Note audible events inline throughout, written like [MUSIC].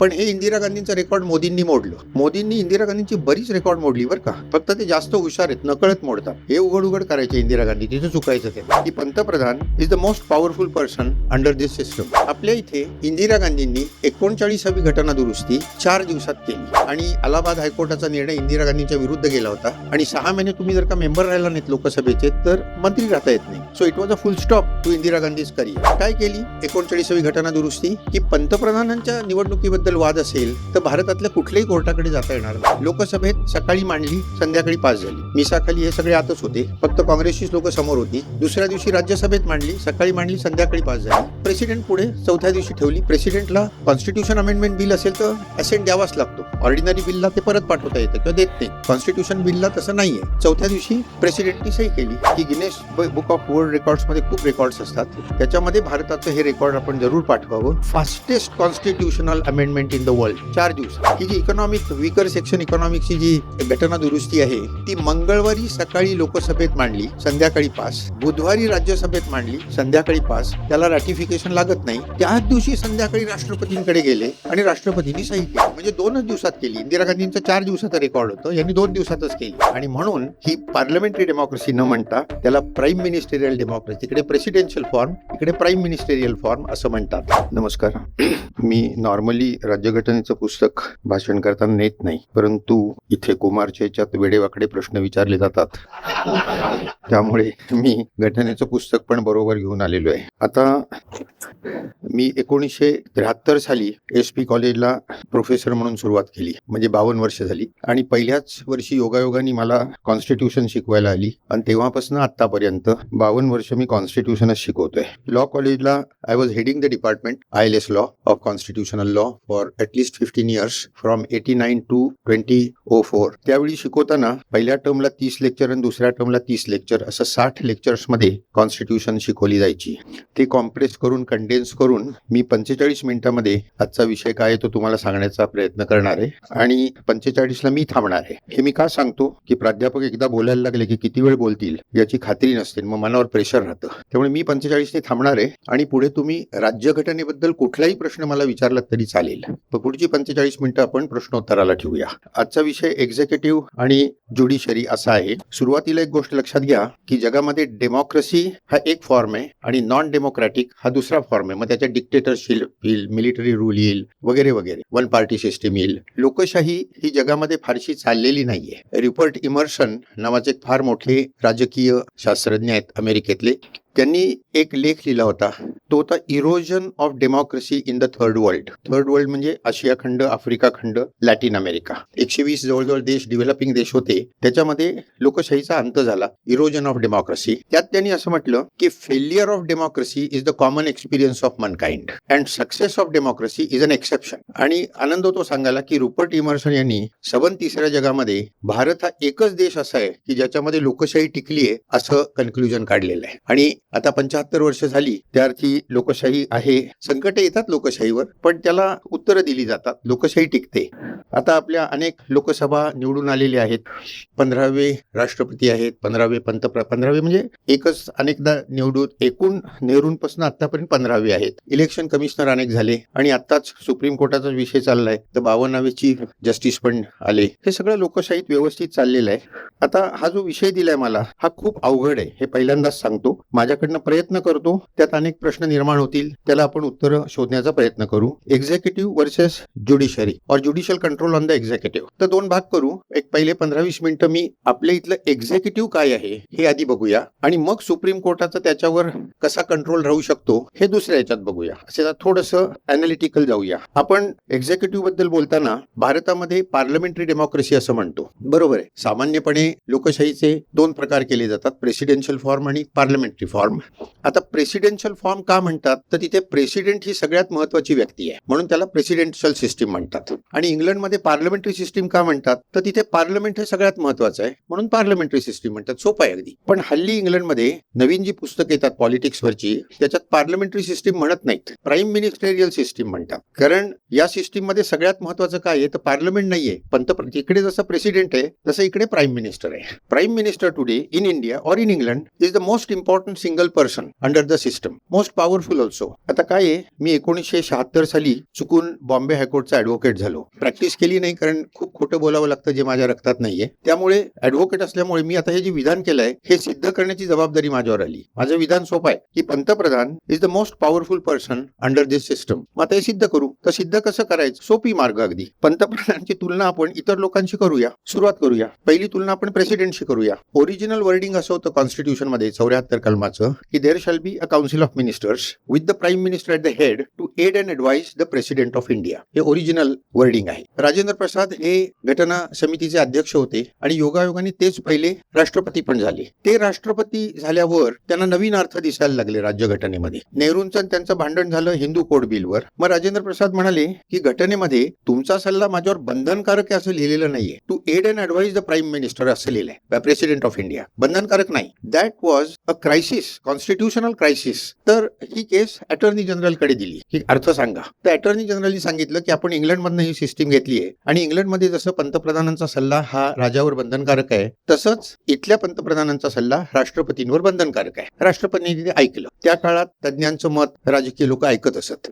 पण हे इंदिरा गांधींचं रेकॉर्ड मोदींनी मोडलं. मोदींनी इंदिरा गांधींची बरीच रेकॉर्ड मोडली बरं का. फक्त ते जास्त हुशार आहेत नकळत मोडतात. हे उघड उघड करायचे इंदिरा गांधी तिथे चुकायचं ते. की पंतप्रधान is the most powerful person under this system आपल्या इथे इंदिरा गांधींनी एकोणचाळीसावी घटना दुरुस्ती चार दिवसात केली. आणि अलाहाबाद हायकोर्टाचा निर्णय इंदिरा गांधींच्या विरुद्ध गेला होता. आणि सहा महिने तुम्ही जर का मेंबर राहिला नाहीत लोकसभेचे तर मंत्री राहता येत नाही. So it was a full stop to Indira Gandhi's career काय केली एकोणचाळीसावी घटना दुरुस्ती? की पंतप्रधानांच्या निवडणुकीबद्दल वाद असेल तर भारतातल्या कुठल्याही कोर्टाकडे जाता येणार नाही. लोकसभेत सकाळी मांडली संध्याकाळी पास झाली. मिसाखाली हे सगळे आतच होते. फक्त काँग्रेसचीच लोक समोर होती. दुसऱ्या दिवशी राज्यसभेत मांडली सकाळी मांडली संध्याकाळी पास झाली. प्रेसिडेंट पुढे चौथ्या दिवशी ठेवली. प्रेसिडेंटला कॉन्स्टिट्यूशन अमेंडमेंट बिल असेल तर असेंट द्यावाच लागतो. ऑर्डिनरी बिलला ते परत पाठवता येतं किंवा देत नाही. कॉन्स्टिट्यूशन बिलला तसं नाहीये. चौथ्या दिवशी प्रेसिडेंटनी सही केली की गिनेश बुक ऑफ वर्ल्ड रेकॉर्ड्समध्ये खूप रेकॉर्ड्स असतात. त्याच्यामध्ये भारताचं हे रेकॉर्ड आपण जरूर पाठवावं. Fastest constitutional amendment in the world चार दिवस. ही जी इकॉनॉमिक विकर सेक्शन इकॉनॉमिकची जी घटना दुरुस्ती आहे ती मंगळवारी सकाळी लोकसभेत मांडली संध्याकाळी पास. बुधवारी राज्यसभेत मांडली संध्याकाळी पास. त्याला रॅटिफिकेशन लागत नाही. त्याच दिवशी संध्याकाळी राष्ट्रपतींकडे गेले आणि राष्ट्रपतींनी सही केली. म्हणजे दोनच दिवसात केली. इंदिरा गांधींचं चार दिवसाचं रेकॉर्ड होतं यांनी दोन दिवसातच केली. आणि म्हणून ही पार्लमेंटरी डेमोक्रेसी न म्हणता त्याला प्राईम मिनिस्टेरियल डेमोक्रेसी इकडे प्रेसिडेन्शियल फॉर्म इकडे प्राईम मिनिस्टेरियल फॉर्म असं म्हणतात. नमस्कार. मी नॉर्मली राज्यघटनेचं पुस्तक भाषण करताना नेत नाही. परंतु इथे कुमारच्या याच्यात वेडेवाकडे प्रश्न विचारले जातात. त्यामुळे मी घटनेचं पुस्तक पण बरोबर घेऊन आलेलो आहे. आता मी एकोणीसशे त्र्याहत्तर साली एस पी कॉलेजला प्रोफेसर म्हणून सुरुवात केली. म्हणजे बावन्न वर्ष झाली. आणि पहिल्याच वर्षी योगायोगाने मला कॉन्स्टिट्यूशन शिकवायला आली. आणि तेव्हापासून आतापर्यंत बावन्न वर्ष मी कॉन्स्टिट्यूशनच शिकवतोय. लॉ कॉलेजला I was heading the department I L S law of constitutional law for at least fifteen years from eighty nine to twenty oh four त्यावेळी शिकवताना पहिल्या टर्मला तीस लेक्चर आणि दुसऱ्या टर्मला तीस लेक्चर असं साठ लेक्चर्समध्ये कॉन्स्टिट्यूशन शिकवली जायची. ते कॉम्प्रेस करून कंडेन्स करून मी पंचेचाळीस मिनिटांमध्ये आजचा विषय काय तो तुम्हाला सांगण्याचा प्रयत्न करणार आहे. आणि पंचेचाळीसला मी थांबणार आहे. हे मी का सांगतो? की प्राध्यापक एकदा बोलायला लागले की किती वेळ बोलतील याची खात्री नसते मग मनावर प्रेशर राहतं. त्यामुळे मी पंचेचाळीसने थांबणार आहे आणि पुढे तुम्ही राज्यघटनेबद्दल कुठलाही प्रश्न मला विचारला तरी चालेल. पुढची पंचेचाळीस मिनिटं आपण प्रश्नोत्तराला ठेवूया. आजचा विषय एक्झिक्युटिव्ह आणि ज्युडिशरी असा आहे. सुरुवातीला एक गोष्ट लक्षात घ्या की जगामध्ये डेमोक्रेसी हा एक फॉर्म आहे आणि नॉन डेमोक्रॅटिक हा दुसरा फॉर्म आहे. मग त्याच्या डिक्टेटरशिप येईल मिलिटरी रूल येईल वगैरे वगैरे. वन पार्टी सिस्टीम येईल. लोकशाही ही जगामध्ये फारशी चाललेली नाहीये. रिपर्ट इमर्सन नावाचे फार मोठे राजकीय शास्त्रज्ञ आहेत अमेरिकेतले. त्यांनी एक लेख लिहिला होता. तो होता erosion of democracy in the third world third world म्हणजे आशिया खंड आफ्रिका खंड लॅटिन अमेरिका एकशे वीस जवळजवळ देश डेव्हलपिंग देश होते. त्याच्यामध्ये लोकशाहीचा अंत झाला. इरोजन ऑफ डेमोक्रेसी त्यात त्यांनी असं म्हटलं की failure of democracy is the common experience of mankind and success of democracy is an exception आणि आनंद होतो सांगायला की रुपर्ट इमर्सन यांनी सबन तिसऱ्या जगामध्ये भारत हा एकच देश असा आहे की ज्याच्यामध्ये लोकशाही टिकली आहे असं कन्क्लुजन काढलेलं आहे. आणि आता पंच्याहत्तर वर्ष झाली त्यार्थी लोकशाही आहे. संकट येतात लोकशाहीवर पण त्याला उत्तरं दिली जातात. लोकशाही टिकते. आता आपल्या अनेक लोकसभा निवडून आलेले आहेत. पंधरावे राष्ट्रपती आहेत पंधरावे पंतप्रधान पंधरावे म्हणजे एकच अनेकदा निवडून एकूण नेहरूंपासून आतापर्यंत पंधरावे आहेत. इलेक्शन कमिशनर अनेक झाले आणि आताच सुप्रीम कोर्टाचा विषय चाललाय. तर बावन्नावे चीफ जस्टिस पण आले. हे सगळं लोकशाहीत व्यवस्थित चाललेलं आहे. आता हा जो विषय दिलाय मला हा खूप अवघड आहे. हे पहिल्यांदाच सांगतो. माझ्याकडनं प्रयत्न करतो त्यात अनेक प्रश्न निर्माण होतील. त्याला आपण उत्तर शोधण्याचा प्रयत्न करू. एक्झिक्युटिव्ह वर्सेस ज्युडिशरी और judicial control on the executive तर दोन भाग करू. एक पहिले पंधरा वीस मिनिटं मी आपल्या इथलं एक्झिक्युटिव्ह काय आहे हे आधी बघूया. आणि मग सुप्रीम कोर्टाचा त्याच्यावर कसा कंट्रोल राहू शकतो हे दुसऱ्या याच्यात बघूया. असे थोडस अनालिटिकल जाऊया. आपण एक्झिक्युटिव्हबद्दल बोलताना भारतामध्ये पार्लमेंटरी डेमोक्रेसी असं म्हणतो. बरोबर आहे. सामान्यपणे लोकशाहीचे दोन प्रकार केले जातात. प्रेसिडेन्शियल फॉर्म आणि पार्लमेंटरी फॉर्म आता प्रेसिडेन्शियल फॉर्म का म्हणतात? तर तिथे प्रेसिडेंट ही सगळ्यात महत्वाची व्यक्ती आहे. म्हणून त्याला प्रेसिडेन्शियल सिस्टीम म्हणतात. आणि इंग्लंडमध्ये पार्लमेंटरी सिस्टीम का म्हणतात? तर तिथे पार्लमेंट हे सगळ्यात महत्वाचं आहे. म्हणून पार्लमेंटरी सिस्टीम म्हणतात. सोपं आहे अगदी. पण हल्ली इंग्लंडमध्ये नवीन जी पुस्तकं येतात पॉलिटिक्सवरची त्याच्यात पार्लमेंटरी सिस्टीम म्हणत नाहीत. प्राईम मिनिस्टेरियल सिस्टीम म्हणतात. कारण या सिस्टीममध्ये सगळ्यात महत्वाचं काय आहे? तर पार्लमेंट नाहीये. पंतप्रधान इकडे जसं प्रेसिडेंट आहे तसं इकडे प्राईम मिनिस्टर आहे. Prime minister today in India और in England is the most important single single person under the system most powerful also आता काय आहे? मी एकोणीसशे शहात्तर साली चुकून बॉम्बे हायकोर्टचा ऍडव्होकेट झालो. प्रॅक्टिस केली नाही कारण खूप खोटं बोलावं लागतं जे माझ्या रक्तात नाहीये. त्यामुळे ऍडव्होकेट असल्यामुळे मी आता हे जे विधान केलंय हे सिद्ध करण्याची जबाबदारी माझ्यावर आली. माझं विधान सोपं आहे की पंतप्रधान is the most powerful person under this system मग आता हे सिद्ध करू. तर सिद्ध कसं करायचं? सोपी मार्ग अगदी. पंतप्रधानांची तुलना आपण इतर लोकांशी करूया. सुरुवात करूया. पहिली तुलना आपण प्रेसिडेंटशी करूया. ओरिजिनल वर्डिंग असं होतं कॉन्स्टिट्यूशनमध्ये चौऱ्याहत्तर कलमाचं. की there shall be a council of ministers with the prime minister at the head to aid and advise the president of India हे ओरिजिनल वर्डिंग आहे. राजेंद्र प्रसाद हे घटना समितीचे अध्यक्ष होते आणि योगायोगाने तेच पहिले राष्ट्रपती पण झाले. ते राष्ट्रपती झाल्यावर त्यांना नवीन अर्थ दिसायला लागले राज्यघटनेमध्ये नेहरूंचं त्यांचं भांडण झालं हिंदू कोड बिलवर मग राजेंद्र प्रसाद म्हणाले की घटनेमध्ये तुमचा सल्ला माझ्यावर बंधनकारक आहे असं लिहिलेलं नाहीये. To aid and advise the prime minister असं लिहिलंय. प्रेसिडेंट ऑफ इंडिया बंधनकारक नाही. That was a crisis constitutional crisis तर ही केस अटॉर्नी जनरलकडे दिली. ही अर्थ सांगा. तर अटॉर्नी जनरलनी सांगितलं की आपण इंग्लंडमधनं ही सिस्टीम घेतली आहे. आणि इंग्लंडमध्ये जसं पंतप्रधानांचा सल्ला हा राजावर बंधनकारक आहे तसंच इथल्या पंतप्रधानांचा सल्ला राष्ट्रपतींवर बंधनकारक आहे. राष्ट्रपतींनी ऐकलं. त्या काळात तज्ज्ञांचं मत राजकीय लोक ऐकत असत.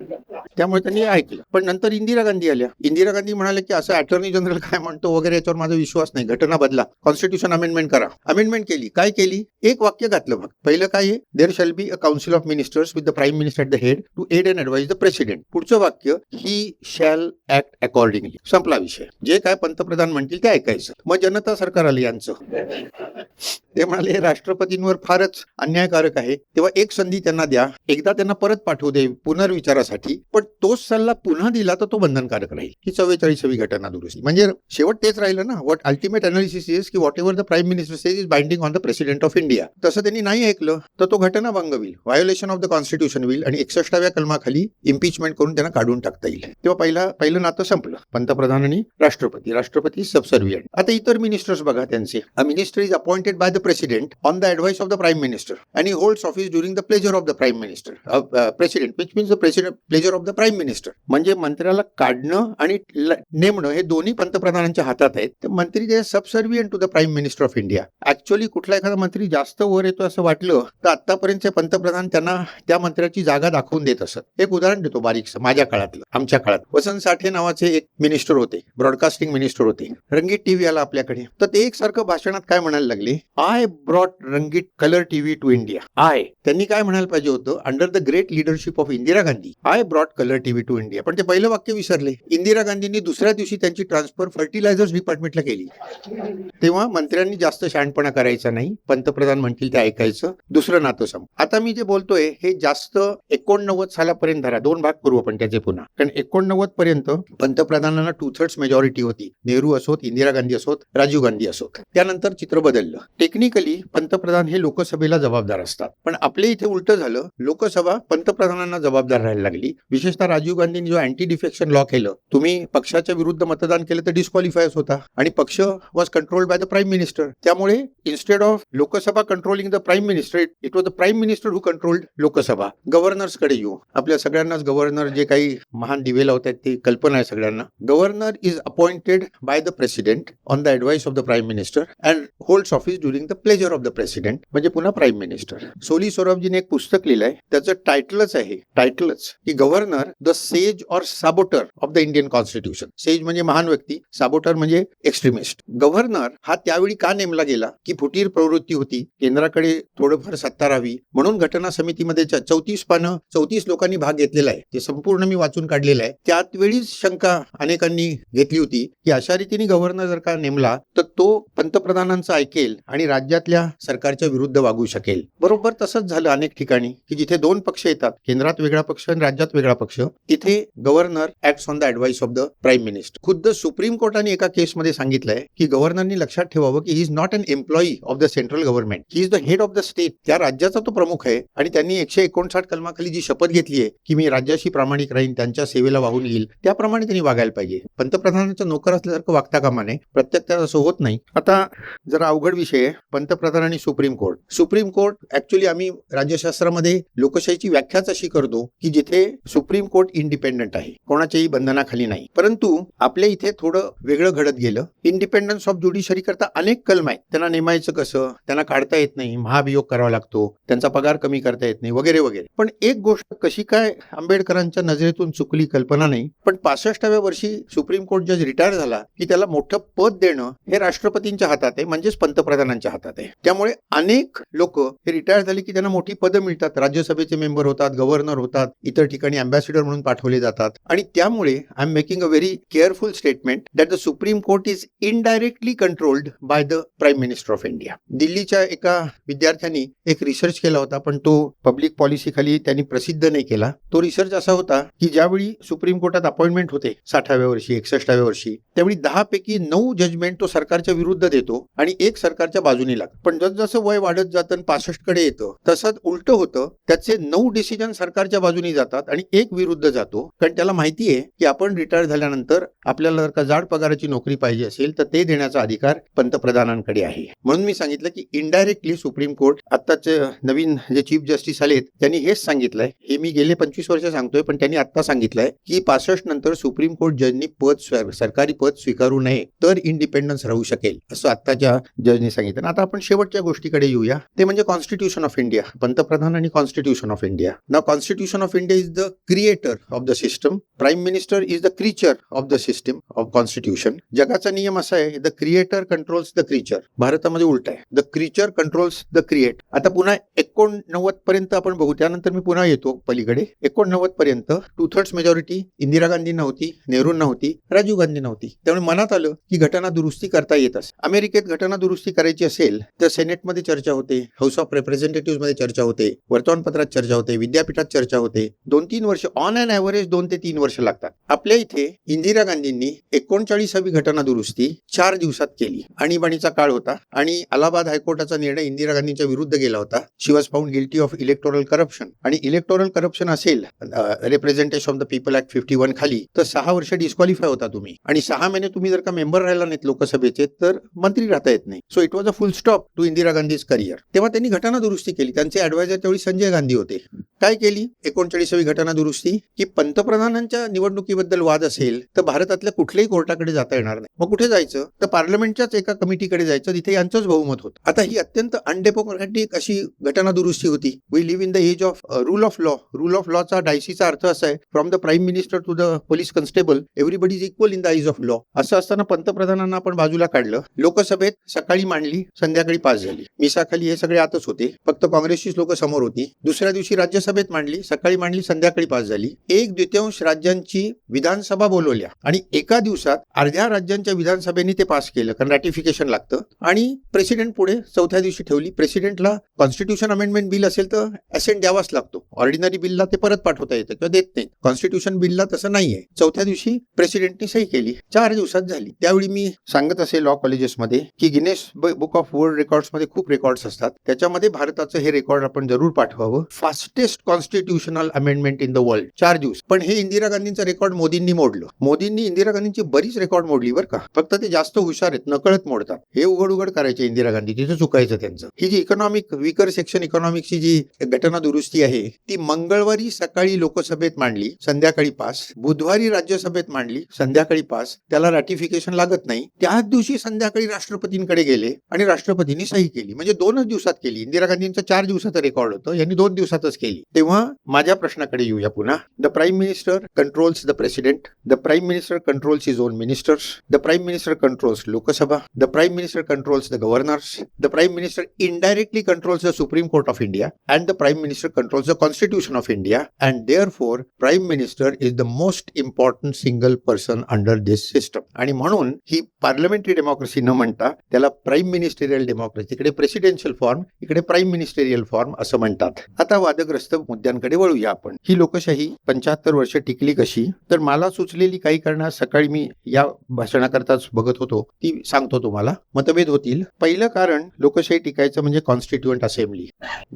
त्यामुळे त्यांनी ऐकलं. पण नंतर इंदिरा गांधी आल्या. इंदिरा गांधी म्हणाले की असं अटॉर्नी जनरल काय म्हणतो वगैरे याच्यावर माझा विश्वास नाही. घटना बदला. कॉन्स्टिट्यूशन अमेंडमेंट करा. अमेंडमेंट केली. काय केली? एक वाक्य घातलं मग. पहिलं काय? आहे there shall be a council of ministers with the prime minister the head to aid and advise the president पुढचं वाक्य ही शॅल ऍक्ट अकॉर्डिंगली संपला विषय. जे काय पंतप्रधान म्हणतील ते ऐकायचं. मग जनता सरकार आलं यांचं. ते म्हणाले हे राष्ट्रपतींवर फारच अन्यायकारक आहे. तेव्हा एक संधी त्यांना द्या. एकदा त्यांना परत पाठवू दे पुनर्विचारासाठी. पण तोच सल्ला पुन्हा दिला तर तो बंधनकारक राहील. ही चव्वेचाळीसवी घटना दुरुस्ती. म्हणजे शेवट तेच राहिलं ना. वॉट अल्टिमेट अनालिसिस इज की whatever the prime minister says is binding on the president of India तसं त्यांनी नाही ऐकलं. तर तो घटना भंग होईल व्हायोलेशन ऑफ द कॉन्स्टिट्यूशन होईल आणि एकसष्टाव्या कलमाखाली इम्पिचमेंट करून त्यांना काढून टाकता येईल. तेव्हा पहिला पहिलं नातं संपलं. पंतप्रधान आणि राष्ट्रपती राष्ट्रपती सबसर्वियंट आता इतर मिनिस्टर्स बघा त्यांचे. A minister is appointed by the president on the advice of the prime minister आणि holds office during the pleasure of the prime minister president which means the president pleasure of the prime minister म्हणजे मंत्र्याला काढणं आणि नेमणं हे दोन्ही पंतप्रधानांच्या हातात आहेत. तर मंत्री ते subservient to the prime minister of India actually कुठला एखादा मंत्री जास्त वर येतो असं वाटलं तर आतापर्यंतचे पंतप्रधान त्यांना त्या मंत्र्याची जागा दाखवून देत असत. एक उदाहरण देतो बारीकसं माझ्या काळातलं आमच्या काळात. वसंत साठे नावाचे एक मिनिस्टर होते ब्रॉडकास्टिंग मिनिस्टर होते. रंगीत टीव्ही आला आपल्याकडे. तर ते एकसारखं भाषणात काय म्हणायला लागले? आय ब्रॉट रंगीत colour TV to India I त्यांनी काय म्हणायला पाहिजे होतं? Under the great leadership of Indira Gandhi. I brought colour TV to India पण ते पहिलं वाक्य विसरले. इंदिरा गांधींनी दुसऱ्या दिवशी त्यांची ट्रान्सफर फर्टिलायझर्स डिपार्टमेंटला केली. तेव्हा मंत्र्यांनी जास्त शहाणपणा करायचा नाही. पंतप्रधान म्हणतील ते ऐकायचं. दुसरं नातं सम आता मी जे बोलतोय हे जास्त एकोणनव्वद सालापर्यंत धरा दोन भाग करू आपण त्याचे पुन्हा. कारण एकोणनव्वद पर्यंत पंतप्रधानांना टू थर्ड मेजॉरिटी होती. नेहरू असोत इंदिरा गांधी असोत राजीव गांधी असोत. त्यानंतर चित्र बदललं. टेक्निकली पंतप्रधान हे लोकसभेला जबाबदार असतात. पण आपल्या इथे उलट झालं लोकसभा पंतप्रधानांना जबाबदार राहायला लागली. विशेषतः राजीव गांधींनी जो अँटी डिफेक्शन लॉ केलं तुम्ही पक्षाच्या विरुद्ध मतदान केलं तर डिस्क्वालिफायच होता. आणि पक्ष was control by the prime minister त्यामुळे instead of Lok Sabha controlling the prime minister it was the prime minister who controlled Lok Sabha गव्हर्नर्सकडे येऊ. आपल्या सगळ्यांनाच गव्हर्नर जे काही महान दिवे लावतात ती कल्पना आहे सगळ्यांना. Governor is appointed by the president on the advice of the prime minister and holds office during the pleasure of the president म्हणजे पुन्हा प्राईम मिनिस्टर सोली सोराबजीने एक पुस्तक लिहिलंय. त्याचं टायटलच आहे. टायटलच की governor the sage or saboteur of the Indian constitution sage म्हणजे महान व्यक्ती साबोटर म्हणजे एक्स्ट्रीमिस्ट गव्हर्नर हा त्यावेळी का नेमला गेला? की फुटीर प्रवृत्ती होती? केंद्राकडे थोडंफार सत्ता म्हणून घटना समितीमध्ये चौतीस पानं चौतीस लोकांनी भाग घेतलेला आहे. ते संपूर्ण मी वाचून काढलेलं आहे. त्यात वेळीच शंका अनेकांनी घेतली होती की अशा रीतीने गव्हर्नर जर का नेमला तर तो पंतप्रधानांचं ऐकेल आणि राज्यातल्या सरकारच्या विरुद्ध वागू शकेल. बरोबर तसंच झालं अनेक ठिकाणी की जिथे दोन पक्ष येतात केंद्रात वेगळा पक्ष आणि राज्यात वेगळा पक्ष तिथे governor act on the advice of the prime minister खुद्द सुप्रीम कोर्टाने एका केसमध्ये सांगितलंय की गव्हर्नरनी लक्षात ठेवावं की he is not an employee of the central government he is the head of the state त्या राज्याचा तो प्रमुख आहे आणि त्यांनी एकशे एकोणसाठ कलमाखाली जी शपथ घेतली आहे की मी राज्याशी प्रामाणिक राहीन त्यांच्या सेवेला वाहून येईल त्याप्रमाणे त्यांनी वागायला पाहिजे. पंतप्रधानांचा नोकर असल्यासारखं वागता कामा नये प्रत्यक्षात असं होत नाही. आता जरा अवघड विषय आहे. पंतप्रधान आणि supreme court. Supreme court actually आम्ही राज्यशास्त्रामध्ये लोकशाहीची व्याख्याच अशी करतो की जिथे सुप्रीम कोर्ट इंडिपेंडंट आहे. कोणाच्याही बंधनाखाली नाही. परंतु आपल्या इथे थोडं वेगळं घडत गेलं. इंडिपेंडन्स ऑफ ज्युडिशरी करता अनेक कलम आहेत. त्यांना नेमायचं कसं? त्यांना काढता येत नाही. महाभियोग करावा लागतो. होतो त्यांचा पगार कमी करता येत नाही वगैरे वगैरे. पण एक गोष्ट कशी काय आंबेडकरांच्या नजरेतून चुकली कल्पना नाही पण पासष्टाव्या वर्षी सुप्रीम कोर्ट जज रिटायर झाला की त्याला मोठं पद देणं हे राष्ट्रपतींच्या हातात आहे म्हणजेच पंतप्रधानांच्या हातात आहे. त्यामुळे अनेक लोक हे रिटायर झाले की त्यांना मोठी पदं मिळतात राज्यसभेचे मेंबर होतात गव्हर्नर होतात इतर ठिकाणी अँबॅसिडर म्हणून पाठवले जातात. आणि त्यामुळे I am making a very careful statement that the supreme court is indirectly controlled by the prime minister of India दिल्लीच्या एका विद्यार्थ्यांनी एक रिसर्च केला होता पण तो पब्लिक पॉलिसीखाली त्यांनी प्रसिद्ध नाही केला. तो रिसर्च असा होता की ज्यावेळी सुप्रीम कोर्टात अपॉइंटमेंट होते साठाव्या वर्षी एकसष्टाव्या वर्षी त्यावेळी दहा पैकी नऊ जजमेंट तो सरकारच्या विरुद्ध देतो आणि एक सरकारच्या बाजूने लागतो. पण जसं वय वाढत जातं आणि पासष्टकडे येतं तसंच उलट होतं त्याचे नऊ डिसिजन सरकारच्या बाजूने जातात आणि एक विरुद्ध जातो. कारण त्याला माहिती आहे की आपण रिटायर झाल्यानंतर आपल्याला जर का जाड पगाराची नोकरी पाहिजे असेल तर ते देण्याचा अधिकार पंतप्रधानांकडे आहे. म्हणून मी सांगितलं की इनडायरेक्टली सुप्रीम कोर्ट आताच आत्ताचे नवीन जे चीफ जस्टिस आलेत त्यांनी हेच सांगितलंय. हे मी गेले पंचवीस वर्ष सांगतोय पण त्यांनी आता सांगितलंय की पासष्ट नंतर सुप्रीम कोर्ट जजनी पद सरकारी पद स्वीकारू नये तर इंडिपेंडन्स राहू शकेल असं आत्ताच्या जजनी सांगितलं. आता आपण शेवटच्या गोष्टीकडे येऊया. ते म्हणजे कॉन्स्टिट्यूशन ऑफ इंडिया पंतप्रधान आणि कॉन्स्टिट्यूशन ऑफ इंडिया ना constitution of India is the creator of the system prime minister is the creature of the system of constitution जगाचा नियम असा आहे the creator controls the creature भारतामध्ये उलट आहे. The creature controls the create आता पुन्हा एकोणनव्वद पर्यंत आपण बघू. त्यानंतर मी पुन्हा येतो पलीकडे. एकोणनव्वद पर्यंत two thirds majority Indira Gandhi नव्हती नेहरू नव्हती राजीव गांधी नव्हती. त्यामुळे मनात आलं की घटना दुरुस्ती करता येत असे अमेरिकेत घटना दुरुस्ती करायची असेल तर सेनेटमध्ये चर्चा होते हाऊस ऑफ रिप्रेझेंटेटिव्हमध्ये चर्चा होते वर्तमानपत्रात चर्चा होते विद्यापीठात चर्चा होते. दोन तीन वर्ष ऑन अँड ऍव्हरेज दोन ते तीन वर्ष लागतात. आपल्या इथे इंदिरा गांधींनी एकोणचाळीसावी घटना दुरुस्ती चार दिवसात केली. आणीबाणीचा काळ होता. आणि अलाहाबाद हायकोर्टाचा निर्णय इंदिरा गांधींच्या विरुद्ध गेला होता. She was found guilty of electoral corruption आणि इलेक्टोरल करप्शन असेल representation of the people act fifty one खाली तर सहा वर्ष डिस्क्वालिफाय होता तुम्ही. आणि सहा महिने तुम्ही जर का मेंबर राहिला नाहीत लोकसभेचे तर मंत्री राहता येत नाही. So it was a full stop to Indira Gandhi's career तेव्हा त्यांनी घटना दुरुस्ती केली. त्यांचे ऍडवायझर त्यावेळी संजय गांधी होते. काय केली? एकोणचाळीसावी घटना दुरुस्ती? की पंतप्रधानांच्या निवडणुकीबद्दल वाद असेल तर भारतातल्या कुठल्याही कोर्टाकडे जाता येणार नाही. मग कुठे जायचं? तर पार्लमेंटच्याच एका कमिटीकडे जायचं तिथे यांचंच बहुमत होतं. आता ही अत्यंत अनडेमोक्रॅटिक अशी घटना दुरुस्ती होती. We live in the age of rule of law rule of लॉचा डायसीचा अर्थ असा आहे from the prime minister to the police constable everybody is equal in the eyes of law असं असताना पंतप्रधानांना आपण बाजूला काढलं. लोकसभेत सकाळी मांडली संध्याकाळी पास झाली. मिसाखाली हे सगळे आतच होते. फक्त काँग्रेसचीच लोक समोर होती. दुसऱ्या दिवशी राज्य राज्यसभेत मांडली सकाळी मांडली संध्याकाळी पास झाली. एक द्वितीयांश राज्यांची विधानसभा बोलवल्या आणि एका दिवसात अर्ध्या राज्यांच्या विधानसभेने ते पास केलं कारण रॅटिफिकेशन लागतं. आणि प्रेसिडेंट पुढे चौथ्या दिवशी ठेवली. प्रेसिडेंटला कॉन्स्टिट्यूशन अमेंडमेंट बिल असेल तर असेंट द्यावाच लागतो. ऑर्डिनरी बिलला ते परत पाठवता येतं किंवा देत नाही कॉन्स्टिट्यूशन बिलला तसं नाहीये. चौथ्या दिवशी प्रेसिडेंटने सही केली. चार दिवसात झाली. त्यावेळी मी सांगत असे लॉ कॉलेजेसमध्ये की गिनेश बुक ऑफ वर्ल्ड रेकॉर्ड्समध्ये खूप रेकॉर्ड्स असतात. त्याच्यामध्ये भारताचं हे रेकॉर्ड आपण जरूर पाठवावं. Fastest constitutional amendment in the world चार दिवस. पण हे इंदिरा गांधींचं रेकॉर्ड मोदींनी मोडलं. मोदींनी इंदिरा गांधींची बरीच रेकॉर्ड मोडली बरं का. फक्त ते जास्त हुशार आहेत नकळत मोडतात. हे उघड उघड करायचे इंदिरा गांधी. तिथे चुकायचं त्यांचं. ही जी इकॉनॉमिक विकर सेक्शन इकॉनॉमिकची जी घटना दुरुस्ती आहे ती मंगळवारी सकाळी लोकसभेत मांडली संध्याकाळी पास. बुधवारी राज्यसभेत मांडली संध्याकाळी पास. त्याला रॅटिफिकेशन लागत नाही. त्याच दिवशी संध्याकाळी राष्ट्रपतींकडे गेले आणि राष्ट्रपतींनी सही केली. म्हणजे दोनच दिवसात केली. इंदिरा गांधींचं चार दिवसाचं रेकॉर्ड होतं. यांनी दोन दिवसातच केली. तेव्हा माझ्या प्रश्नाकडे येऊया पुन्हा. The prime minister controls the president the prime minister controls his own ministers the prime minister controls Lok Sabha the prime minister controls the governors the prime minister indirectly controls the supreme court of India and the prime minister controls the constitution of India and therefore prime minister is the most important single person under this system आणि म्हणून ही parliamentary democracy न म्हणता त्याला prime ministerial democracy इकडे presidential form इकडे prime ministerial form असं म्हणतात. आता वादग्रस्त मुद्द्यांकडे वळूया आपण. ही लोकशाही पंच्याहत्तर वर्ष टिकली कशी? तर मला सुचलेली काही कारणं सकाळी मी या भाषणाकरताच बघत होतो. ती सांगतो तुम्हाला. मतभेद होतील. पहिलं कारण लोकशाही टिकायचं म्हणजे कॉन्स्टिट्युएंट असेंब्ली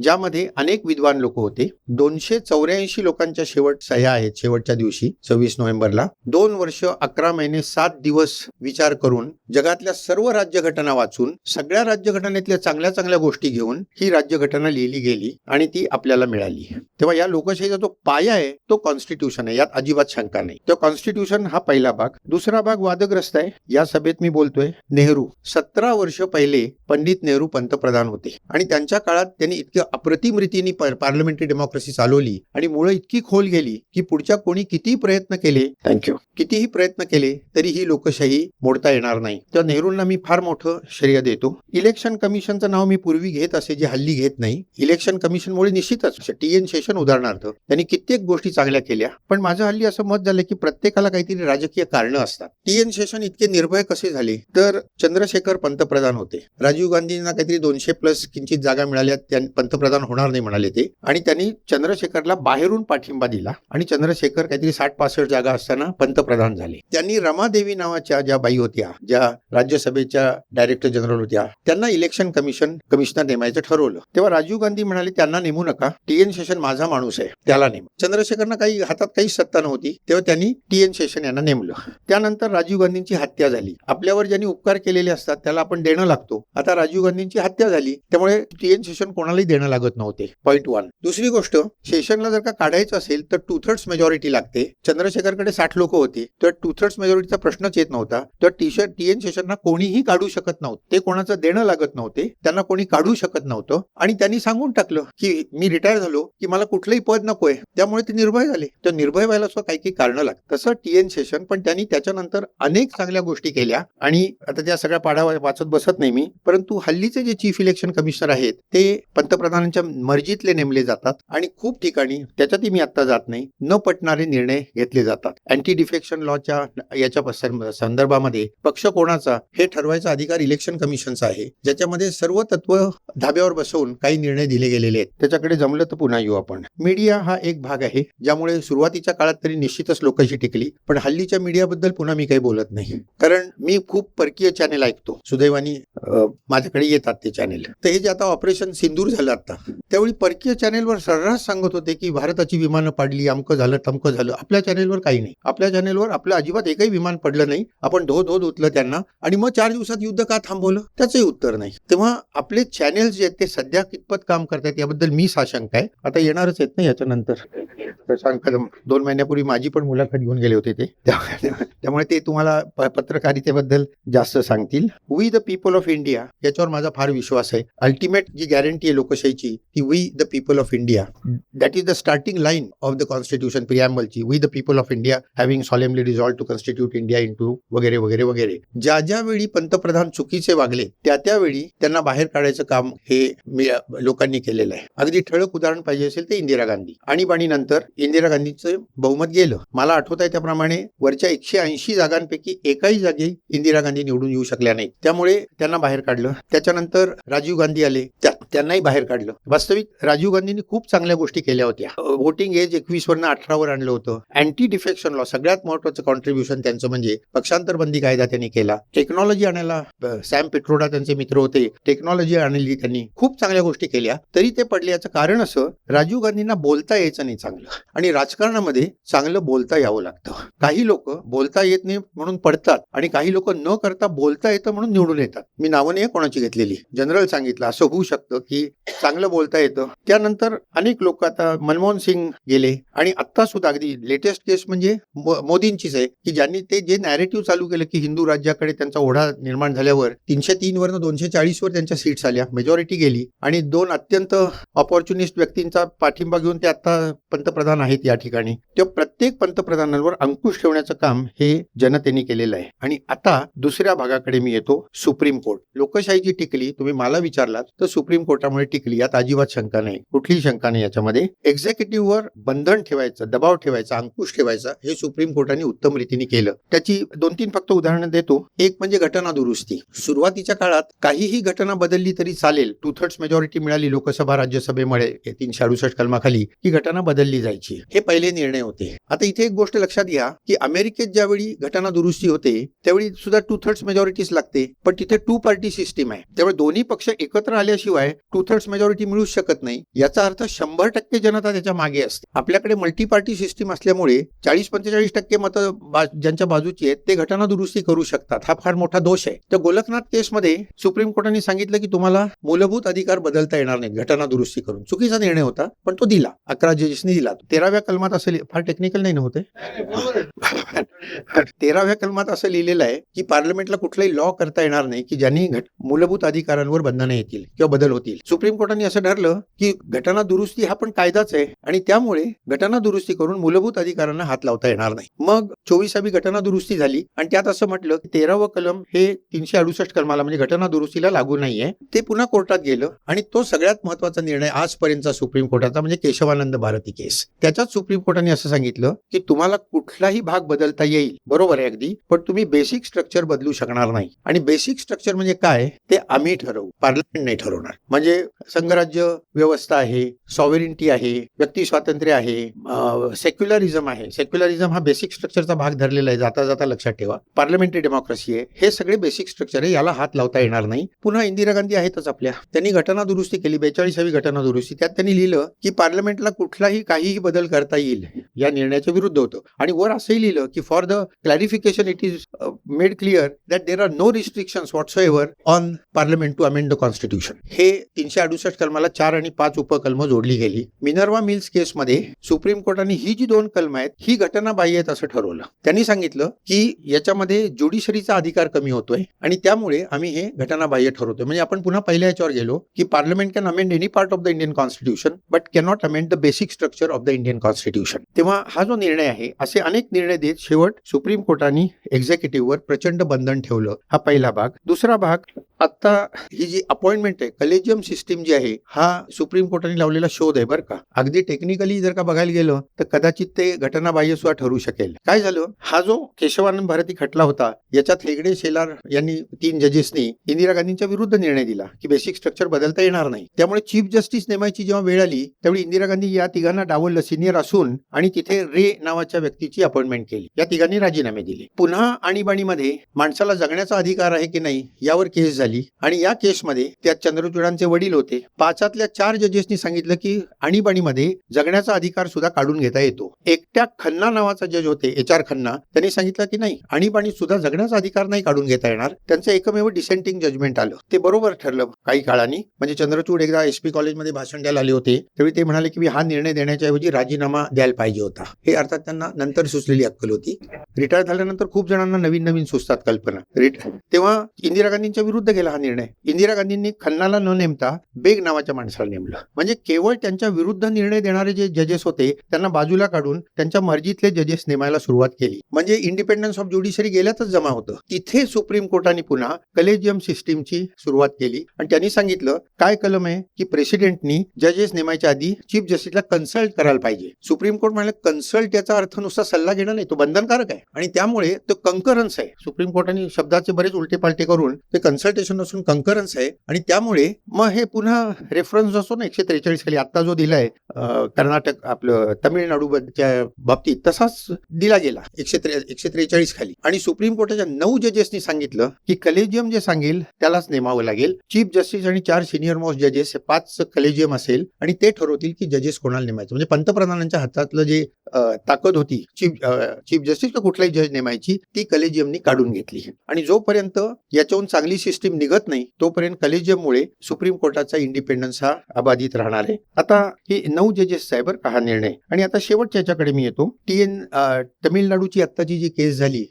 ज्यामध्ये अनेक विद्वान लोक होते. दोनशे चौऱ्याऐंशी लोकांच्या शेवट सह्या आहेत शेवटच्या दिवशी सव्वीस नोव्हेंबरला. दोन वर्ष अकरा महिने सात दिवस विचार करून जगातल्या सर्व राज्यघटना वाचून सगळ्या राज्यघटनेतल्या चांगल्या चांगल्या गोष्टी घेऊन ही राज्यघटना लिहिली गेली आणि ती आपल्याला मिळाली. तेव्हा या लोकशाहीचा जो पाया आहे तो कॉन्स्टिट्यूशन आहे. यात अजिबात शंका नाही. तो कॉन्स्टिट्यूशन हा पहिला भाग. दुसरा भाग वादग्रस्त आहे. या सभेत मी बोलतोय नेहरू. सतरा वर्ष पहिले पंडित नेहरू पंतप्रधान होते. आणि त्यांच्या काळात त्यांनी इतक्या अप्रतिम रीतीने पार्लमेंटरी डेमोक्रेसी चालवली आणि मुळे इतकी खोल गेली की पुढच्या कोणी कितीही प्रयत्न केले थँक्यू कितीही प्रयत्न केले तरी ही लोकशाही मोडता येणार नाही. तर नेहरूंना मी फार मोठं श्रेय देतो. इलेक्शन कमिशनचं नाव मी पूर्वी घेत असे जे हल्ली घेत नाही. इलेक्शन कमिशनमुळे निश्चितच. टी एलियन सेशन उदाहरणार्थ त्यांनी कित्येक गोष्टी चांगल्या केल्या पण माझं हल्ली असं मत झालं की प्रत्येकाला काहीतरी राजकीय कारणं असतात. टीएन सेशन इतके निर्भय कसे झाले? तर चंद्रशेखर पंतप्रधान होते. राजीव गांधींना काहीतरी दोनशे प्लस किंचित जागा मिळाल्या पंतप्रधान होणार नाही म्हणाले ते. आणि त्यांनी चंद्रशेखरला बाहेरून पाठिंबा दिला आणि चंद्रशेखर काहीतरी साठ पासष्ट जागा असताना पंतप्रधान झाले. त्यांनी रमादेवी नावाच्या ज्या बाई होत्या ज्या राज्यसभेच्या डायरेक्टर जनरल होत्या त्यांना इलेक्शन कमिशन कमिशनर नेमायचं ठरवलं. तेव्हा राजीव गांधी म्हणाले त्यांना नेमू नका. टी एन शेषन माझा माणूस आहे त्याला नेम चंद्रशेखरना काही हातात काही सत्ता नव्हती तेव्हा त्यांनी टी एन शेषन यांना नेमलं. त्यानंतर राजीव गांधींची हत्या झाली. आपल्यावर ज्यांनी उपकार केलेले असतात त्याला आपण देणं लागतो. आता राजीव गांधींची हत्या झाली त्यामुळे टी एन शेषन कोणालाही देणं लागत नव्हते. पॉईंट वन दुसरी गोष्ट शेषनला जर का काढायचं असेल तर टू थर्ड्स मेजॉरिटी लागते. चंद्रशेखरकडे साठ लोक होते तर टू थर्ड्स मेजॉरिटीचा प्रश्नच येत नव्हता. तर टी शर्ट टी एन शेषनना कोणीही काढू शकत नव्हतं. ते कोणाचं देणं लागत नव्हते त्यांना कोणी काढू शकत नव्हतं. आणि त्यांनी सांगून टाकलं की मी रिटायर झालो की मला कुठलंही पद नकोय. त्यामुळे ते निर्भय झाले. तर निर्भय व्हायला सुद्धा काही काही कारणं लागतात. तसं टी एन शेषन पण त्यांनी त्याच्यानंतर अनेक चांगल्या गोष्टी केल्या. आणि आता त्या सगळ्या पाढा वाचत बसत नाही मी. परंतु हल्लीचे जे चीफ इलेक्शन कमिशनर आहेत ते पंतप्रधानांच्या मर्जीतले नेमले जातात. आणि खूप ठिकाणी त्याच्यातही मी आता जात नाही न पटणारे निर्णय घेतले जातात. अँटी डिफेक्शन लॉच्या याच्या संदर्भामध्ये पक्ष कोणाचा हे ठरवायचा अधिकार इलेक्शन कमिशनचा आहे. ज्याच्यामध्ये सर्व तत्व धाब्यावर बसवून काही निर्णय दिले गेलेले आहेत. त्याच्याकडे जमलं तर पुन्हा येऊ आपण. मीडिया हा एक भाग आहे ज्यामुळे सुरुवातीच्या काळात तरी निश्चितच लोकांशी टिकली पण हल्लीच्या मीडियाबद्दल पुन्हा मी काही बोलत नाही. कारण मी खूप परकीय चॅनेल ऐकतो. सुदैवानी माझ्याकडे येतात ते चॅनेल तर हे जे आता ऑपरेशन सिंदूर झालं आता त्यावेळी परकीय चॅनेलवर सर्रास सांगत होते की भारताची विमानं पाडली अमकं झालं तमकं झालं. आपल्या चॅनेलवर काही नाही. आपल्या चॅनेलवर आपलं अजिबात एकही विमान पडलं नाही. आपण धो धो धुतलं त्यांना. आणि मग चार दिवसात युद्ध का थांबवलं? त्याचंही उत्तर नाही. तेव्हा आपले चॅनेल जे आहेत ते सध्या कितपत काम करतायत याबद्दल मी साशंक आहे. आता येणारच येत नाही याच्यानंतर. प्रशांत दोन महिन्यापूर्वी माझी पण मुलाखत घेऊन गेले होते ते. त्या- त्यामुळे ते तुम्हाला पत्रकार पत्रकारितेबद्दल जास्त सांगतील. We the people of India याच्यावर माझा फार विश्वास आहे. अल्टिमेट जी गॅरंटी आहे लोकशाहीची ती we the people of India that is the starting line of the constitution प्रियाम्बलची we the people of India having solemnly resolve to constitute India into वगैरे वगैरे वगैरे. ज्या ज्या वेळी पंतप्रधान चुकीचे वागले त्या त्यावेळी त्यांना बाहेर काढायचं काम हे लोकांनी केलेलं आहे. अगदी ठळक उदाहरण पाहिजे असेल ते इंदिरा गांधी. आणीबाणीनंतर इंदिरा गांधीचं बहुमत गेलं. मला आठवत आहे त्याप्रमाणे वरच्या एकशे ऐंशी जागांपैकी एकाही जागी इंदिरा गांधी निवडून येऊ शकल्या नाहीत. त्यामुळे त्यांना बाहेर काढलं. त्याच्यानंतर राजीव गांधी आले. त्या- त्यांनाही बाहेर काढलं. वास्तविक राजीव गांधींनी खूप चांगल्या गोष्टी केल्या होत्या. वोटिंग एज एकवीस वरनं अठरावर आणलं होतं. अँटी डिफेक्शन लॉ सगळ्यात महत्वाचं कॉन्ट्रीब्युशन त्यांचं म्हणजे पक्षांतर बंदी कायदा त्यांनी केला. टेक्नॉलॉजी आणायला सॅम पिट्रोडा त्यांचे मित्र होते. टेक्नॉलॉजी आणली त्यांनी. खूप चांगल्या गोष्टी केल्या. तरी ते पडले. याचं कारण असं राजीव गांधींना बोलता यायचं नाही चांगलं. आणि राजकारणामध्ये चांगलं बोलता यावं लागतं. काही लोक बोलता येत नाही म्हणून पडतात आणि काही लोक न करता बोलता येतं म्हणून निवडून येतात. मी नावं नाही कोणाची घेतलेली. जनरल सांगितलं. असं होऊ शकतं. की चांगलं बोलता येतं. त्यानंतर अनेक लोक आता मनमोहन सिंग गेले आणि आता सुद्धा अगदी लेटेस्ट केस म्हणजे मोदींचीच आहे की ज्यांनी ते जे नॅरेटिव्ह चालू केलं की हिंदू राज्याकडे त्यांचा ओढा निर्माण झाल्यावर तीनशे तीन वरनं दोनशे चाळीस वर त्यांच्या सीट्स आल्या मेजॉरिटी गेली आणि दोन अत्यंत ऑपॉर्च्युनिस्ट व्यक्तींचा पाठिंबा घेऊन ते आता पंतप्रधान आहेत या ठिकाणी. तेव्हा प्रत्येक पंतप्रधानांवर अंकुश ठेवण्याचं काम हे जनतेने केलेलं आहे. आणि आता दुसऱ्या भागाकडे मी येतो सुप्रीम कोर्ट. लोकशाही जी टिकली तुम्ही मला विचारलात तर सुप्रीम कोर्ट कोर्टामुळे टिकली. यात अजिबात शंका नाही. कुठलीही शंका नाही याच्यामध्ये. एक्झिक्युटिव्हवर बंधन ठेवायचं दबाव ठेवायचा अंकुश ठेवायचा हे सुप्रीम कोर्टाने उत्तम रीतीने केलं. त्याची दोन तीन फक्त उदाहरणं देतो. एक म्हणजे घटना दुरुस्ती. सुरुवातीच्या काळात काहीही घटना बदलली तरी चालेल. टू थर्ड मेजॉरिटी मिळाली लोकसभा राज्यसभेमुळे. तीनशे अडुसष्ट कलमाखाली ही घटना बदलली जायची. हे पहिले निर्णय होते. आता इथे एक गोष्ट लक्षात घ्या की अमेरिकेत ज्यावेळी घटना दुरुस्ती होते त्यावेळी सुद्धा टू थर्ड मेजॉरिटीज लागते. पण तिथे टू पार्टी सिस्टीम आहे. त्यामुळे दोन्ही पक्ष एकत्र आल्याशिवाय टू थर्ड मेजॉरिटी मिळू शकत नाही याचा अर्थ शंभर टक्के जनता त्याच्यामागे असते. आपल्याकडे मल्टी पार्टी सिस्टीम असल्यामुळे चाळीस पंचेचाळीस टक्के मतं ज्यांच्या बाजूची आहेत ते घटना दुरुस्ती करू शकतात. हा फार मोठा दोष आहे. तर गोलकनाथ केसमध्ये सुप्रीम कोर्टाने सांगितलं की तुम्हाला मूलभूत अधिकार बदलता येणार नाही घटना दुरुस्ती करून. चुकीचा निर्णय होता पण तो दिला. अकरा जजेसनी दिला. तेराव्या कलमात असं फार टेक्निकल नाही नव्हते [LAUGHS] तेराव्या कलमात असं लिहिलेलं आहे की पार्लमेंटला कुठलाही लॉ करता येणार नाही की ज्यांनी मूलभूत अधिकारांवर बंधनं येतील किंवा बदल होतील. सुप्रीम कोर्टाने असं ठरलं की घटना दुरुस्ती हा पण कायदाच आहे आणि त्यामुळे घटना दुरुस्ती करून मूलभूत अधिकारांना हात लावता येणार नाही. मग चोवीसावी घटना दुरुस्ती झाली आणि त्यात असं म्हटलं की तेरावं कलम हे तीनशे अडुसष्ट कलमाला म्हणजे घटना दुरुस्तीला लागू नाहीये. ते पुन्हा कोर्टात गेलं आणि तो सगळ्यात महत्त्वाचा निर्णय आजपर्यंतचा सुप्रीम कोर्टाचा म्हणजे केशवानंद भारती केस. त्याच्यात सुप्रीम कोर्टाने असं सांगितलं की तुम्हाला कुठलाही भाग बदलता येईल. बरोबर आहे अगदी. पण तुम्ही बेसिक स्ट्रक्चर बदलू शकणार नाही. आणि बेसिक स्ट्रक्चर म्हणजे काय? ते आम्ही ठरवू. पार्लमेंट नाही ठरवणार. म्हणजे संघराज्य व्यवस्था आहे सॉव्हेरिंटी आहे व्यक्ती स्वातंत्र्य आहे सेक्युलरिझम आहे. सेक्युलरिझम हा बेसिक स्ट्रक्चरचा भाग धरलेला आहे जाता जाता लक्षात ठेवा. पार्लमेंटरी डेमोक्रेसी आहे. हे सगळे बेसिक स्ट्रक्चर आहे याला हात लावता येणार नाही. पुन्हा इंदिरा गांधी आहेतच आपल्या. त्यांनी घटना दुरुस्ती केली बेचाळीसावी घटना दुरुस्ती. त्यात त्यांनी लिहिलं की पार्लमेंटला कुठलाही काहीही बदल करता येईल या निर्णयाच्या विरुद्ध होतं. आणि वर असंही लिहिलं की for the clarification it is made clear that there are no restriction whatsoever on parliament to amend the constitution हे तीनशे अडुसष्ट कलमाला चार आणि पाच उपकलम जोडली गेली. मिनर्वा मिल्स केसमध्ये सुप्रीम कोर्टाने ही जी दोन कलम आहेत ही घटना बाह्य आहेत असं ठरवलं. त्यांनी सांगितलं की याच्यामध्ये ज्युडिशरीचा अधिकार कमी होतोय आणि त्यामुळे आम्ही हे घटनाबाह्य ठरवतोय. म्हणजे आपण पुन्हा पहिल्या याच्यावर गेलो की parliament can amend any part of the Indian constitution but cannot amend the basic structure of the Indian constitution. तेव्हा हा जो निर्णय आहे असे अनेक निर्णय देत शेवट सुप्रीम कोर्टाने एक्झिक्युटिव्हवर प्रचंड बंधन ठेवलं हा पहिला भाग. दुसरा भाग आता ही जी अपॉइंटमेंट आहे कलेजियम सिस्टीम जी आहे हा सुप्रीम कोर्टाने लावलेला शोध आहे बरं का. अगदी टेक्निकली जर का बघायला गेलं तर कदाचित ते घटनाबाह्य सुद्धा ठरू शकेल. काय झालं? हा जो केशवानंद भारती खटला होता याच्यात हेगडे शेलार यांनी तीन जजेसनी इंदिरा गांधींच्या विरुद्ध निर्णय दिला की बेसिक स्ट्रक्चर बदलता येणार नाही. त्यामुळे चीफ जस्टिस नेमायची जेव्हा वेळ आली त्यावेळी इंदिरा गांधी या तिघांना डावललं सिनियर असून आणि तिथे रे नावाच्या व्यक्तीची अपॉइंटमेंट केली. या तिघांनी राजीनामे दिले. पुन्हा आणीबाणीमध्ये माणसाला जगण्याचा अधिकार आहे की नाही यावर केस झाली. आणि या केसमध्ये त्यात चंद्रचूडांचे वडील होते. पाचातल्या चार जजेसनी सांगितलं की आणीबाणीमध्ये जगण्याचा अधिकार सुद्धा काढून घेता येतो. एकट्या खन्ना नावाचा जज होते एच आर खन्ना. त्यांनी सांगितलं की नाही आणीबाणी सुद्धा जगण्याचा अधिकार नाही काढून घेता येणार. त्यांचं एकमेव डिसेंटिंग जजमेंट आलं. ते बरोबर ठरलं काही काळाने. म्हणजे चंद्रचूड एकदा एसपी कॉलेजमध्ये भाषण द्यायला आले होते. त्यावेळी ते म्हणाले की हा निर्णय देण्याच्या ऐवजी राजीनामा द्यायला पाहिजे होता. हे अर्थात त्यांना नंतर सुचलेली अक्कल होती. रिटायर झाल्यानंतर खूप जणांना नवीन नवीन सुचतात कल्पना. तेव्हा इंदिरा गांधींच्या विरुद्ध गेला हा निर्णय. इंदिरा गांधींनी खन्नाला न नेम नेमता बेग नावाच्या माणसाला नेमलं. म्हणजे केवळ त्यांच्या विरुद्ध निर्णय देणारे जे जजेस होते त्यांना बाजूला काढून त्यांच्या मर्जीतले जजेस नेमायला सुरुवात केली. म्हणजे इंडिपेंडन्स ऑफ ज्युडिशरी गेल्यातच जमा होतं. तिथे सुप्रीम कोर्टाने पुन्हा कलेजियम सिस्टीमची सुरुवात केली. आणि त्यांनी सांगितलं काय कलम आहे की प्रेसिडेंटनी जजेस नेमायच्या आधी चीफ जस्टिसला कन्सल्ट करायला पाहिजे. सुप्रीम कोर्ट म्हणाले कन्सल्ट याचा अर्थ नुसता सल्ला घेणं नाही तो बंधनकारक आहे. आणि त्यामुळे तो कंकरन्स आहे. सुप्रीम कोर्टाने शब्दाचे बरेच उलटे पालटे करून ते कन्सल्टेशन असून कंकरन्स आहे. आणि त्यामुळे मग हे पुन्हा रेफरन्स असतो ना एकशे त्रेचाळीस खाली. आता जो दिलाय कर्नाटक आपलं तमिळनाडूच्या बाबतीत तसाच दिला गेला एकशे त्रे एकशे त्रेचाळीस खाली. आणि सुप्रीम कोर्टाच्या नऊ जजेसनी सांगितलं की कलेजियम जे सांगेल त्यालाच नेमावं लागेल. चीफ जस्टिस आणि चार सिनियर मोस्ट जजेस हे पाच कलेजियम असेल आणि ते ठरवतील की जजेस कोणाला नेमायचं. म्हणजे पंतप्रधानांच्या हातातलं जे ताकद होती चीफ चीफ जस्टिस का कुठलाही जज नेमायची ती कलेजियमनी काढून घेतली. आणि जोपर्यंत याच्याहून चांगली सिस्टीम निघत नाही तोपर्यंत कलेजियममुळे सुप्रीम कोर्टाचा इंडिपेंडन्स हा अबाधित राहणार आहे. आता हे नऊ जजेस आहे हा निर्णय? आणि आता शेवटच्या याच्याकडे मी येतो. टी एन तमिळनाडूची आत्ताची जी केस झाली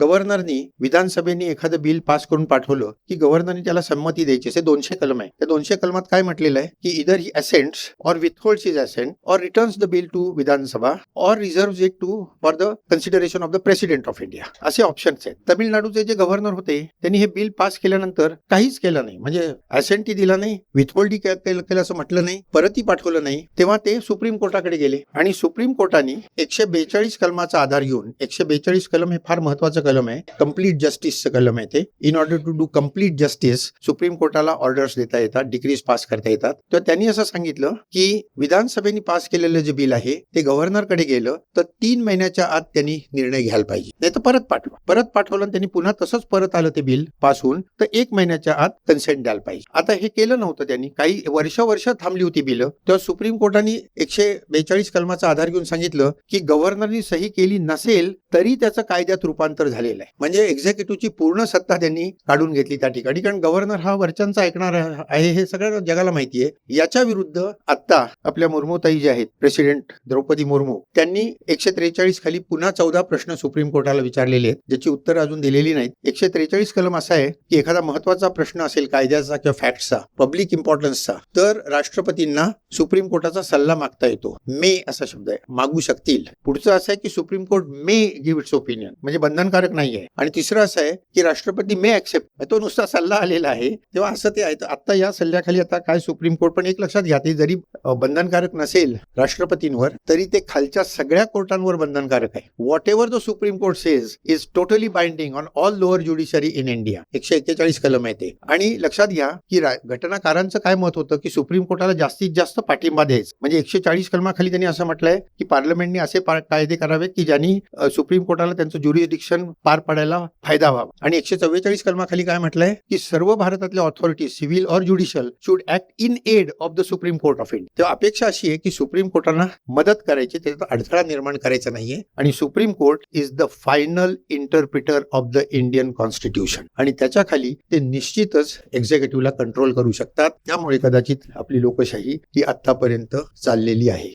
गव्हर्नरनी विधानसभेने एखादं बिल पास करून पाठवलं की गव्हर्नरने त्याला संमती द्यायची असे दोनशे कलम आहे. त्या दोनशे कलमात काय म्हटलेलं आहे? की इधर ही असेंट्स और विथहोल्ड्स इज असेंट और returns the bill to Vidhan Sabha or reserve it to for the consideration of the president of India असे ऑप्शन्स आहेत. तमिळनाडूचे जे गव्हर्नर होते त्यांनी हे बिल पास केल्यानंतर काहीच केलं नाही. म्हणजे असेंट दिला नाही विथहोल्डी केलं केलं असं म्हटलं नाही परतही पाठवलं नाही तेव्हा ते सुप्रीम कोर्टाकडे गेले. आणि सुप्रीम कोर्टाने एकशे बेचाळीस कलमाचा आधार घेऊन एकशे बेचाळीस कलम हे फार महत्वाचं कलम आहे कंप्लीट जस्टिसचं कलम आहे ते. In order to do complete justice supreme कोर्टाला ऑर्डर्स देता येतात डिग्रीज पास करता येतात. तर त्यांनी असं सांगितलं की विधानसभेने पास केलेलं जे बिल आहे ते गव्हर्नरकडे गेलं तर तीन महिन्याच्या आत त्यांनी निर्णय घ्यायला पाहिजे. नाही तर परत पाठवा. परत पाठवलं आणि त्यांनी पुन्हा तसंच परत आलं ते बिल पास होऊन तर एक महिन्याच्या आत कन्सेंट द्यायला पाहिजे. आता हे केलं नव्हतं त्यांनी. काही वर्ष वर्ष थांबली होती बिलं. तेव्हा सुप्रीम कोर्टाने एकशे बेचाळीस कलमाचा आधार घेऊन सांगितलं की गव्हर्नरनी सही केली नसेल तरी त्याचं कायद्यात रूपांतर झालेलं आहे. म्हणजे एक्झिक्युटिव्हची पूर्ण सत्ता त्यांनी काढून घेतली त्या ठिकाणी. कारण गव्हर्नर हा वरच्यांचा ऐकणार आहे हे सगळं जगाला माहिती आहे. याच्या विरुद्ध आता आपल्या मुर्मूताई जे आहेत प्रेसिडेंट द्रौपदी मुर्मू त्यांनी एकशे त्रेचाळीस खाली पुन्हा चौदा प्रश्न सुप्रीम कोर्टाला विचारलेले आहेत ज्याची उत्तर अजून दिलेली नाहीत. एकशे त्रेचाळीस कलम असा आहे की एखादा महत्त्वाचा प्रश्न असेल कायद्याचा किंवा ऍक्टचा पब्लिक इम्पॉर्टन्सचा तर राष्ट्रपतींना सुप्रीम कोर्टाचा सल्ला मागता येतो. मे असा शब्द आहे. मागू शकतील. पुढचं असं आहे की supreme court may give its opinion म्हणजे बंधनकारक नाही आहे. आणि तिसरं असं आहे की राष्ट्रपती मे म्हणजे ऍक्सेप्ट तो नुसता सल्ला आलेला आहे. तेव्हा असं ते आहे. आता या सल्ल्याखाली आता काय सुप्रीम कोर्ट पण एक लक्षात घ्या. ते जरी बंधनकारक नसेल राष्ट्रपतींवर तरी ते खालच्या सगळ्या कोर्टांवर बंधनकारक आहे. Whatever the supreme court says is totally binding on all lower judiciary in India एकशे एक्केचाळीस कलम आहे ते. आणि लक्षात घ्या की रा- घटनाकारांचं काय मत होतं की सुप्रीम कोर्टाला जास्तीत जास्त पाठिंबा द्यायचा? म्हणजे एकशे चाळीस कलमाखाली त्यांनी असं म्हटलंय की पार्लमेंटने असे कायदे करावे की ज्यांनी सुप्रीम कोर्टाला त्यांचं ज्युरिडिक्शन पार पाडायला फायदा व्हावा. आणि एकशे चव्वेचाळीस कलमाखाली काय म्हटलंय की सर्व भारतातल्या ऑथॉरिटी सिव्हिल और judicial should act in aid of the supreme court of India तेव्हा अपेक्षा अशी आहे की सुप्रीम कोर्टाला मदत करायची त्याचा अडथळा निर्माण करायचा नाहीये. आणि supreme court is the final interpreter of the Indian constitution आणि त्याच्याखाली ते निश्चितच एक्झिक्युटिव्हला कंट्रोल करू शकतात. त्यामुळे कदाचित आपली लोकशाही ही आतापर्यंत चाललेली आहे.